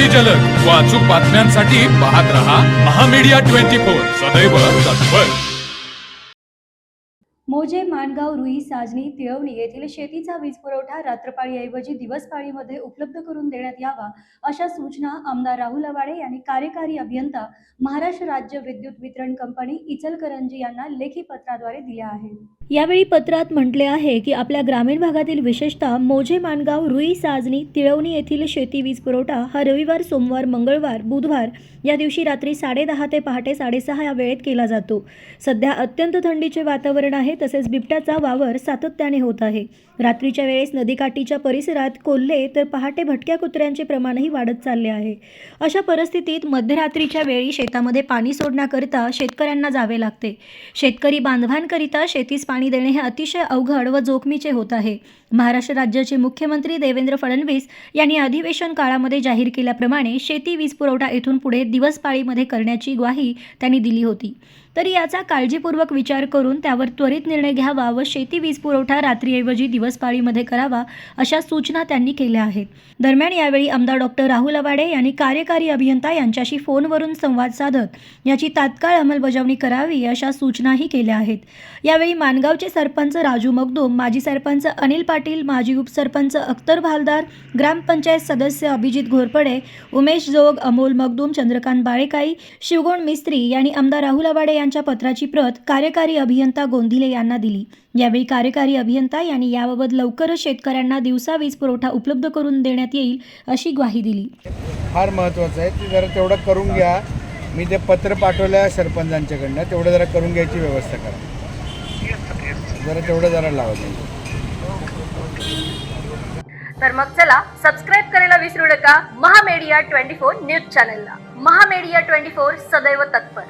अगदी जलद. व अचूक बातम्यांसाठी पाहत रहा महामीडिया ट्वेंटी फोर. सदैव तत्पर. मोजे माणगाव रुई साजनी तिळवणी येथील शेतीचा वीज पुरवठा रात्रपाळीऐवजी दिवसपाळीमध्ये उपलब्ध करून देण्यात यावा अशा सूचना आमदार राहुल आवाडे यांनी कार्यकारी अभियंता महाराष्ट्र राज्य विद्युत वितरण कंपनी इचलकरंजी यांना लेखी पत्राद्वारे दिल्या आहेत. यावेळी पत्रात म्हटले आहे की आपल्या ग्रामीण भागातील विशेषतः मोजे माणगाव रुई साजणी तिळवणी येथील शेती वीज पुरवठा हा रविवार सोमवार मंगळवार बुधवार या दिवशी रात्री साडेदहा ते पहाटे साडेसहा या वेळेत केला जातो. सध्या अत्यंत थंडीचे वातावरण आहे तसेच बिबट्याचा वावर सातत्याने होत आहे. रात्रीच्या वेळेस नदीकाठीच्या परिसरात कोल्हे तर पहाटे भटक्या कुत्र्यांचे प्रमाणही वाढत चालले आहे. अशा परिस्थितीत मध्यरात्रीच्या वेळी शेतामध्ये पाणी सोडण्याकरिता शेतकऱ्यांना जावे लागते. शेतकरी बांधवांकरिता शेतीस पाणी देणे हे अतिशय अवघड व जोखमीचे होत आहे. महाराष्ट्र राज्याचे मुख्यमंत्री देवेंद्र फडणवीस यांनी अधिवेशन काळामध्ये जाहीर केल्याप्रमाणे शेती वीज पुरवठा येथून पुढे दिवसपाळीमध्ये करण्याची ग्वाही त्यांनी दिली होती. तर याचा काळजीपूर्वक विचार करून त्यावर त्वरित निर्णय घ्यावा व शेती वीज पुरवठा रात्रीऐवजी दिवसपाळीमध्ये करावा अशा सूचना त्यांनी केल्या आहेत. दरम्यान यावेळी आमदार डॉक्टर राहुल आवाडे यांनी कार्यकारी अभियंता यांच्याशी फोनवरून संवाद साधत याची तात्काळ अंमलबजावणी करावी अशा सूचनाही केल्या आहेत. यावेळी मानगावचे सरपंच राजू मगदूम माजी सरपंच अनिल पाटील माजी उपसरपंच अख्तर भालदार ग्रामपंचायत सदस्य अभिजित घोरपडे उमेश जोग अमोल मगदूम चंद्रकांत बाळेकाई शिवगोण मिस्त्री यांनी आमदार राहुल आवाडे यांच्या पत्राची प्रत कार्यकारी अभियंता गोंधिले यांना दिली. यावेळी कार्यकारी अभियंता यांनी याबाबत लवकरच शेतकऱ्यांना दिवसा वीज पुरवठा उपलब्ध करून देण्यात येईल अशी ग्वाही दिली. फार महत्त्वाचं आहे. ते जरा तेवढं करून घ्या. मी ते पत्र पाठवलं आहे सरपंचांच्याकडनं. तेवढं जरा करून घ्यायची व्यवस्था करा. जरा तेवढं जरा लावा तर मग चला सबस्क्राईब करायला विसरू नका. महामेडिया ट्वेंटी फोर न्यूज चॅनलला. महामेडिया ट्वेंटी फोर सदैव तत्पर.